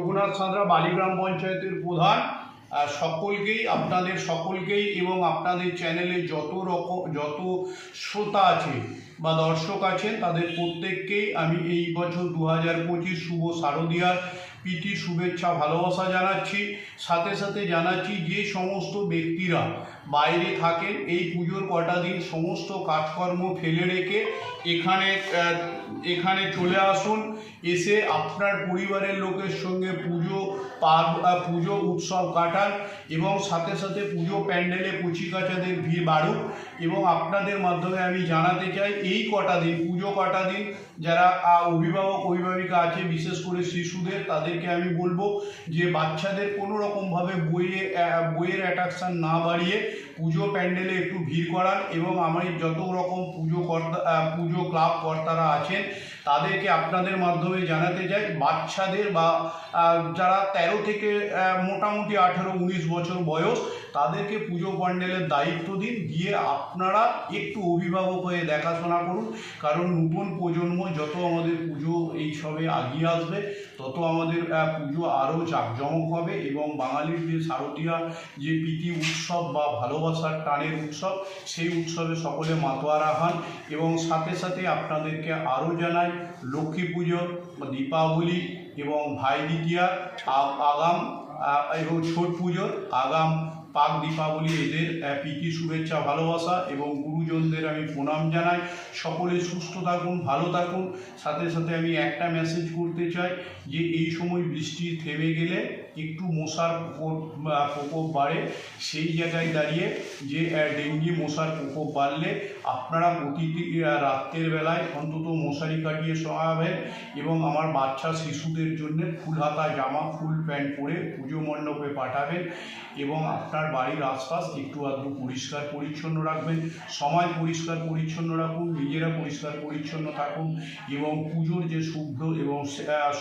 রঘুনাথ সাঁতরা বালিগ্রাম পঞ্চায়েতের প্রধান সকলকেই, আপনাদের সকলকেই এবং আপনাদের চ্যানেলে যত রকম, যত শ্রোতা আছে বা দর্শক আছেন, তাদের প্রত্যেককেই আমি এই বছর দু হাজার পঁচিশ শুভ শারদীয়ার প্রীতি, শুভেচ্ছা, ভালোবাসা জানাচ্ছি। সাথে সাথে জানাচ্ছি যে সমস্ত ব্যক্তিরা বাইরে থাকেন, এই পুজোর কটা দিন সমস্ত কাজকর্ম ফেলে রেখে এখানে এখানে চলে আসুন। এসে আপনার পরিবারের লোকের সঙ্গে পুজো পার পুজো উৎসব কাটান এবং সাথে সাথে পুজো প্যান্ডেলে কচিকাচাদের ভিড় বাড়ুক এবং আপনাদের মাধ্যমে আমি জানাতে চাই এই কটা দিন, পুজো কটা দিন যারা অভিভাবক, অভিভাবিকা আছে, বিশেষ করে শিশুদের, তাদেরকে আমি বলব যে বাচ্চাদের কোনো রকমভাবে বইয়ে বইয়ের অ্যাট্রাকশান না বাড়িয়ে পুজো প্যান্ডেলে একটু ভিড় করান এবং আমার যত রকম পুজো কর্তা পুজো ক্লাব কর্তারা আছেন, তাদেরকে আপনাদের মাধ্যমে জানাতে চাই বাচ্চাদের বা যারা তেরো থেকে মোটামুটি আঠেরো, উনিশ বছর বয়স, তাদেরকে পুজো প্যান্ডেলের দায়িত্ব দিন। দিয়ে আপনারা একটু অভিভাবক হয়ে দেখাশোনা করুন। কারণ নতুন প্রজন্ম যত আমাদের পুজো এইসবে আগিয়ে আসবে, তত আমাদের পুজো আরও জাঁকজমক হবে এবং বাঙালির যে শারদীয়া যে প্রীতি উৎসব বা ভালোবাসার টানের উৎসব, সেই উৎসবে সকলে মাতোয়ারা হন এবং সাথে সাথে আপনাদেরকে আরও জানাই লক্ষ্মী পুজো, দীপাবলি এবং ভাই দ্বিতীয়া আগাম এবং ছট পুজোর আগাম পাক দীপাবলি, এদের প্রীতি, শুভেচ্ছা, ভালোবাসা এবং গুরুজনদের আমি প্রণাম জানাই। সকলে সুস্থ থাকুন, ভালো থাকুন। সাথে সাথে আমি একটা মেসেজ করতে চাই যে, এই সময় বৃষ্টি থেমে গেলে একটু মশার প্রকোপ বাড়ে। সেই জায়গায় দাঁড়িয়ে যে ডেঙ্গি মশার প্রকোপ বাড়লে আপনারা প্রতিটি রাত্রের বেলায় অন্তত মশারি কাটিয়ে শোয়াবেন এবং আমার বাচ্চা শিশুদের জন্য ফুল হাতা জামা, ফুল প্যান্ট পরে পুজো মণ্ডপে পাঠাবেন এবং আপনার বাড়ির আশপাশ একটু আধটু পরিষ্কার পরিচ্ছন্ন রাখবেন, সময় পরিষ্কার পরিচ্ছন্ন রাখুন, নিজেরা পরিষ্কার পরিচ্ছন্ন থাকুন এবং পুজোর যে শুভ্র এবং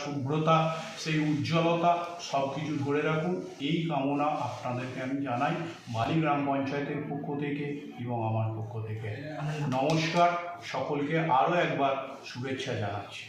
শুভ্রতা, সেই উজ্জ্বলতা সব কিছু ধরে রাখুন। এই কামনা আপনাদেরকে আমি জানাই বালি গ্রাম পঞ্চায়েতের পক্ষ থেকে এবং আমার পক্ষ থেকে। নমস্কার, সকলকে আরও একবার শুভেচ্ছা জানাচ্ছি।